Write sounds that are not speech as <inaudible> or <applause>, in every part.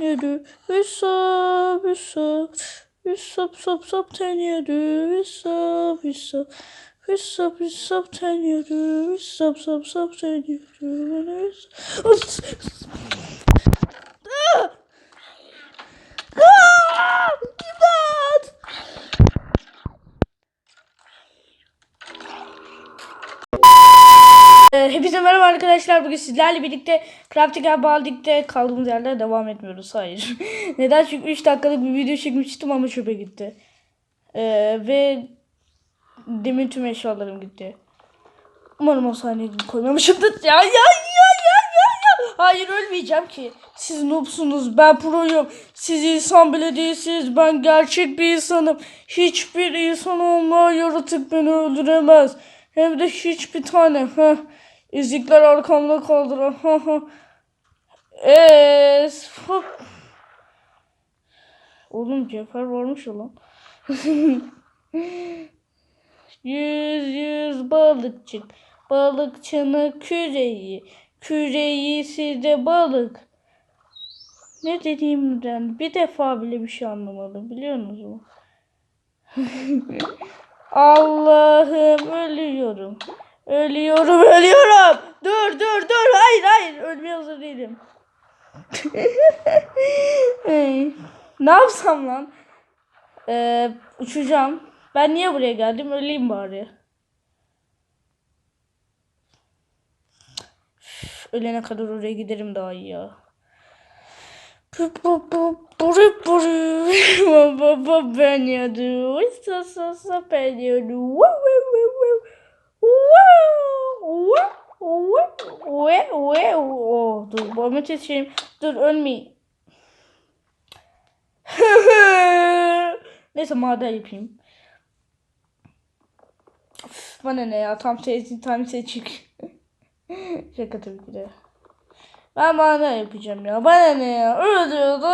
yedi. Hesap hesap. Hesap sap sap ten yedi. Hesap hesap. Hesap hesap ten yedi. Hesap sap sap ten yedi. Hesap. Ah! Ah! İmdat! Ee, Hepinize merhaba arkadaşlar. Bugün sizlerle birlikte Crafting Baldig'de kaldığımız yerlere devam etmiyoruz. Hayır. <laughs> Neden? Çünkü 3 dakikalık bir video çekmiştim ama çöpe gitti. Ee, ve demin tüm eşyalarım gitti. Umarım o sahneyi koymamışımdır. Ya ya ya ya ya ya. Hayır ölmeyeceğim ki. Siz noobsunuz. Ben proyum. Siz insan bile değilsiniz. Ben gerçek bir insanım. Hiçbir insan olma yaratık beni öldüremez. Hem de hiçbir tane. Heh. İzlikler arkamda kaldır. Ha. Eee. fuck. Oğlum Cefer varmış ya lan. <laughs> yüz yüz balıkçık. Balıkçının küreği. Küreği sizde balık. Ne dediğimden bir defa bile bir şey anlamadım biliyor musunuz? <laughs> Allah'ım ölüyorum. Ölüyorum ölüyorum. Dur dur dur hayır hayır ölmeye hazır değilim. <laughs> Ne yapsam lan? Ee, uçacağım. Ben niye buraya geldim? Öleyim bari. Ölene kadar oraya giderim daha iyi ya. Bu bu bu buru buru bu bu bu ben yadı sa sa sa ben yadı woo, woo. Oh, dur boğazıma çekeyim dur ölmeyeyim neyse maden yapayım Üf, bana ne ya tam seçim tam seçik şaka tabii ki de ben mana yapacağım ya. Bana ne ya? Öldürdü.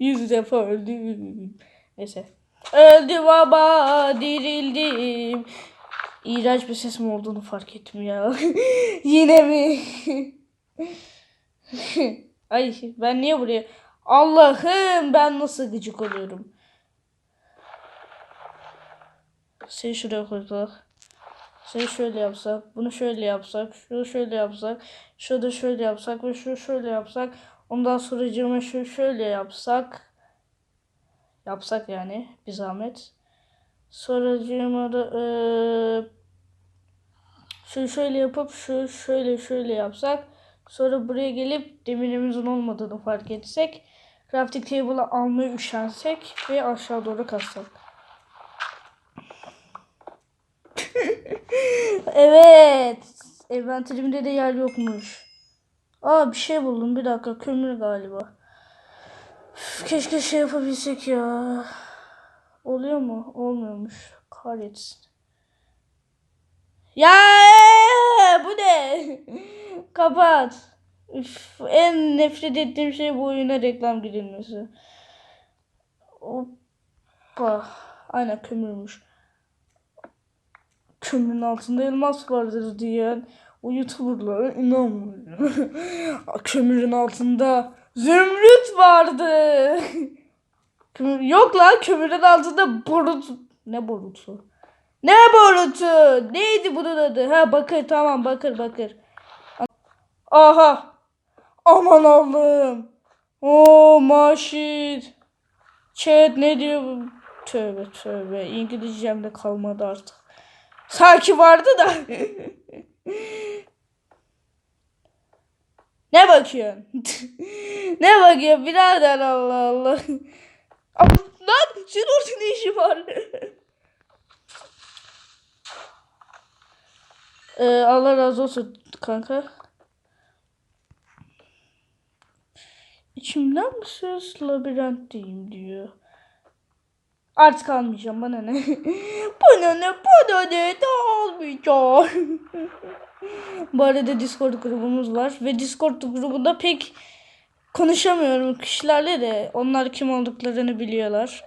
Yüz defa öldüm. Neyse. Öldüm ama dirildim. İğrenç bir sesim olduğunu fark ettim ya. <laughs> Yine mi? <laughs> Ay ben niye buraya? Allah'ım ben nasıl gıcık oluyorum. Seni şuraya koysak. Şey şöyle yapsak, bunu şöyle yapsak, şunu şöyle yapsak, şunu da şöyle yapsak ve şunu şöyle yapsak. Ondan sonra cıma şu şöyle yapsak. Yapsak yani bir zahmet. Sonra cıma da eee şu şöyle yapıp şu şöyle şöyle yapsak. Sonra buraya gelip demirimizin olmadığını fark etsek. Crafting table'ı almaya üşensek ve aşağı doğru kassak. Evet. Envanterimde de yer yokmuş. Aa bir şey buldum. Bir dakika. Kömür galiba. Üf, keşke şey yapabilsek ya. Oluyor mu? Olmuyormuş. Kahretsin. Ya bu ne? <laughs> Kapat. Üf, en nefret ettiğim şey bu oyuna reklam girilmesi. Hoppa. Aynen kömürmüş kömürün altında elmas vardır diyen o youtuberlara inanmıyorum. <laughs> kömürün altında zümrüt vardı. <laughs> Yok lan kömürün altında borut. Ne borutu? Ne borutu? Neydi bunun adı? Ha bakır tamam bakır bakır. Aha. Aman Allah'ım. O maşit. Chat ne diyor? Tövbe tövbe. İngilizcemde kalmadı artık. Sanki vardı da. ne bakıyorsun? <laughs> ne bakıyorsun birader Allah Allah. Lan senin orada ne işi var? <laughs> ee, Allah razı olsun kanka. İçimden bir ses labirentteyim diyor. Artık almayacağım bana ne. <laughs> bana ne bana ne de almayacağım. <laughs> Bu arada Discord grubumuz var ve Discord grubunda pek konuşamıyorum kişilerle de onlar kim olduklarını biliyorlar.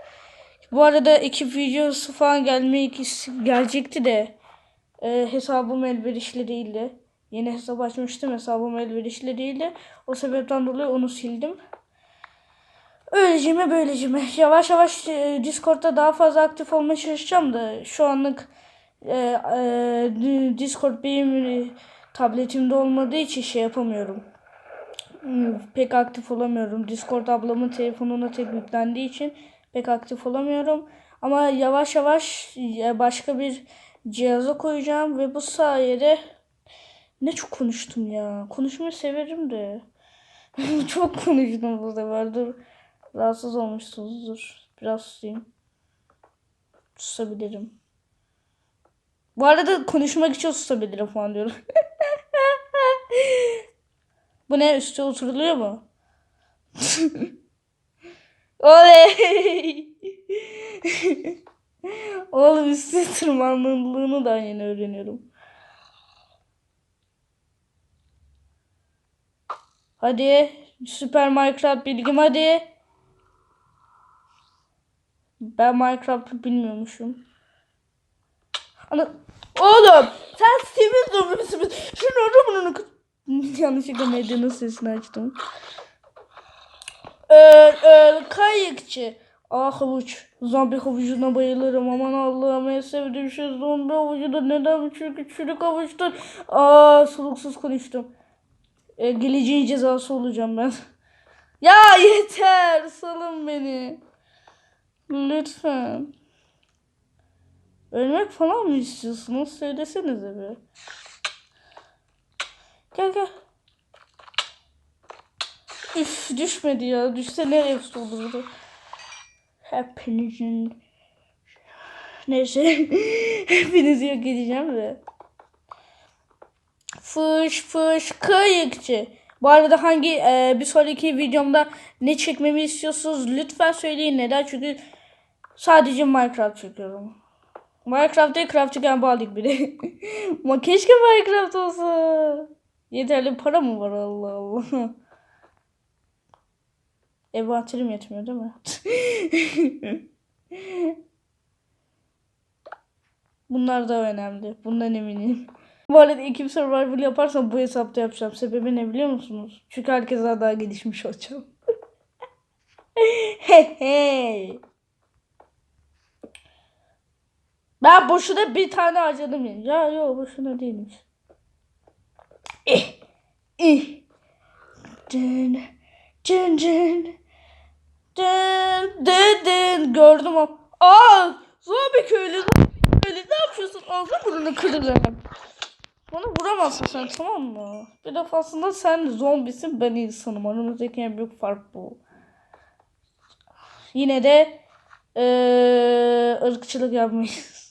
Bu arada ekip videosu falan gelmek gelecekti de e, hesabım elverişli değildi. Yeni hesap açmıştım. Hesabım elverişli değildi. O sebepten dolayı onu sildim. Öylece böylece mi? Yavaş yavaş e, Discord'da daha fazla aktif olmaya çalışacağım da şu anlık e, e, Discord benim e, tabletimde olmadığı için şey yapamıyorum. Hmm, Pek aktif olamıyorum. Discord ablamın telefonuna tek yüklendiği için pek aktif olamıyorum. Ama yavaş yavaş e, başka bir cihaza koyacağım ve bu sayede ne çok konuştum ya. Konuşmayı severim de. <laughs> çok konuştum bu sefer. Dur. Rahatsız olmuşsunuzdur. Biraz susayım. Susabilirim. Bu arada konuşmak için susabilirim falan diyorum. <laughs> Bu ne üstü oturuluyor mu? <laughs> Oley! <laughs> Oğlum üstü tırmanıldığını da yeni öğreniyorum. Hadi. Süper Minecraft bilgim hadi. Ben Minecraft'ı bilmiyormuşum. Ana Oğlum sen sivil durmuşsun. Şunu onu bunu yanlışlıkla medyanın sesini açtım. Öl öl kayıkçı. Ah havuç. Zombi havucuna bayılırım. Aman Allah'ım en sevdiğim şey zombi havucudur. Neden? Çünkü çürük havuçtur. Aa soluksuz konuştum. Ee, geleceğin cezası olacağım ben. <laughs> ya yeter. Salın beni. Lütfen. Ölmek falan mı istiyorsunuz? Söylesenize bir. Gel gel. Üf düşmedi ya. Düşse nereye olurdu? Hepinizin Neyse. <laughs> Hepinizi yok edeceğim de. Fış fış kayıkçı. Bu arada hangi e, bir sonraki videomda ne çekmemi istiyorsunuz lütfen söyleyin. Neden? Çünkü sadece Minecraft çekiyorum. Minecraft değil Crafting and Baldic bile. <laughs> Ama keşke Minecraft olsa. Yeterli para mı var Allah Allah. <laughs> Envanterim yetmiyor değil mi? <laughs> Bunlar da önemli. Bundan eminim. Bu arada ekip survival yaparsam bu hesapta yapacağım. Sebebi ne biliyor musunuz? Çünkü herkesten daha gelişmiş olacağım. hey hey. Ben boşuna bir tane harcadım ya. Ya yok boşuna değilmiş. Eh. Eh. Dın. Dın dın. Dın dın dın. Gördüm o. Aa! Zombi köylü. Zombi köylü. Ne yapıyorsun? Ağzını burnunu kırırım. Bana vuramazsın sen tamam mı? Bir defasında sen zombisin ben insanım. Aramızdaki en büyük fark bu. Yine de ee, ırkçılık yapmayız.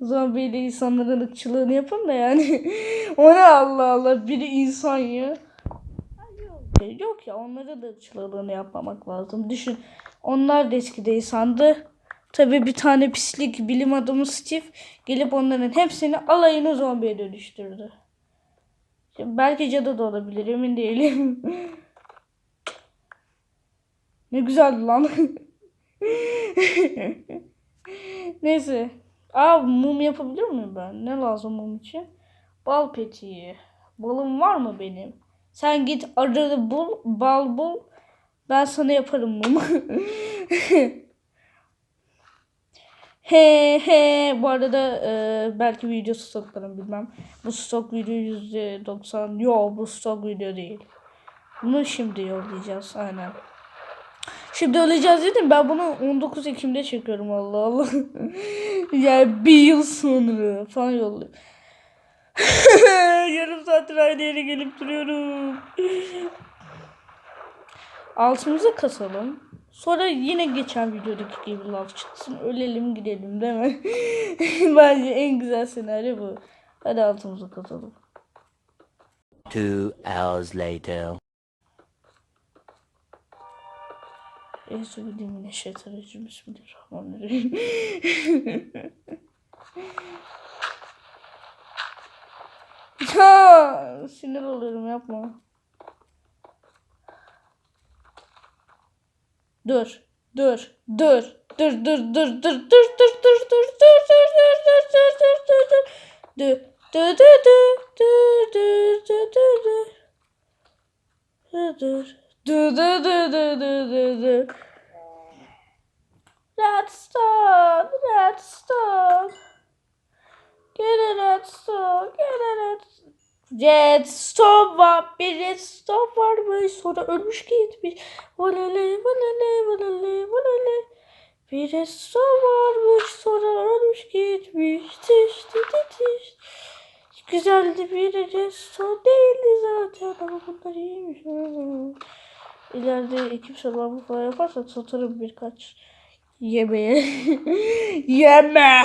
Zombiyle insanların ırkçılığını yapın da yani. <laughs> o ne Allah Allah biri insan ya. Yok, ya onların da ırkçılığını yapmamak lazım. Düşün onlar da eskide insandı. Tabi bir tane pislik bilim adamı Steve gelip onların hepsini alayını zombiye dönüştürdü. Belki cadı da olabilir emin değilim. <laughs> ne güzeldi lan. <laughs> Neyse. Aa mum yapabiliyor muyum ben? Ne lazım mum için? Bal petiği. Balım var mı benim? Sen git arı bul, bal bul. Ben sana yaparım mum. <laughs> he he. Bu arada e, belki video stoklarım bilmem. Bu stok video %90. Yo bu stok video değil. Bunu şimdi yollayacağız. Aynen. Şimdi öleceğiz dedim. Ben bunu 19 Ekim'de çekiyorum Allah Allah. <laughs> yani bir yıl sonra falan yolluyorum. <laughs> Yarım saattir aynı yere gelip duruyorum. Altımızı kasalım. Sonra yine geçen videodaki gibi laf çıksın. Ölelim gidelim değil mi? <laughs> Bence en güzel senaryo bu. Hadi altımızı kasalım. Two hours later. Rejim Bismillahirrahmanirrahim. ya sinir oluyorum yapma. Dur. Dur. Dur. Dur dur dur dur dur dur dur dur dur dur dur dur dur dur dur dur Dı dı dı dı dı dı dı dı. Dı dı. Dı dı dı dı dı. Redstone, redstone. Get a redstone, get a redstone. Redstone var, bir redstone varmış. Sonra ölmüş gitmiş. Valele, valele, valele, valele. Bir redstone varmış. Sonra ölmüş gitmiş. Tiş, tiş, tiş. Güzeldi bir redstone değildi zaten. Ama bunlar iyiymiş. İleride ekip sabahı falan yaparsak satarım birkaç yemeğe. <laughs> Yeme.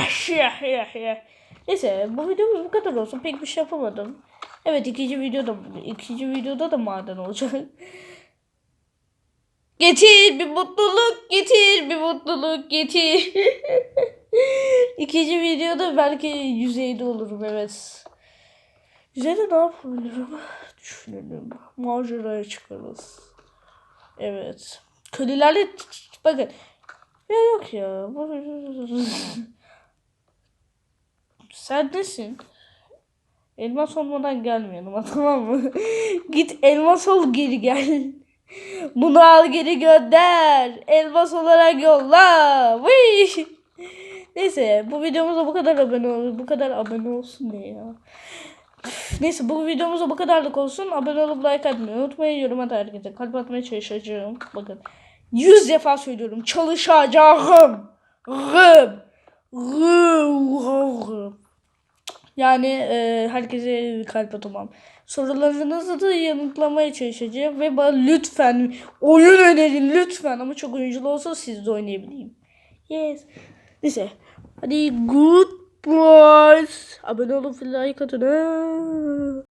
Neyse bu videomuz bu kadar olsun. Pek bir şey yapamadım. Evet ikinci videoda ikinci videoda da maden olacak. <laughs> Getir bir mutluluk getir bir mutluluk getir. <laughs> ikinci videoda belki yüzeyde olurum evet. Yüzeyde ne yapabilirim? Düşünelim. Maceraya çıkarız. Evet. Kölelerle bakın. Ya yok ya. Sen nesin? Elmas olmadan gelmiyorum ama <laughs> tamam mı? Git elmas ol geri gel. Bunu al geri gönder. Elmas olarak yolla. Vıy. Neyse bu videomuza bu kadar abone ol. Bu kadar abone olsun ne ya. Neyse bu videomuza bu kadarlık olsun. Abone olup like atmayı unutmayın. Yorum at herkese. Kalp atmaya çalışacağım. Bakın. Yüz defa söylüyorum. Çalışacağım. Rım. Rım. Yani e, herkese kalp atamam. Sorularınızı da yanıtlamaya çalışacağım. Ve bana lütfen oyun önerin lütfen. Ama çok oyunculu olsa siz de oynayabileyim. Yes. Neyse. Hadi good boys. Abone olun like atın.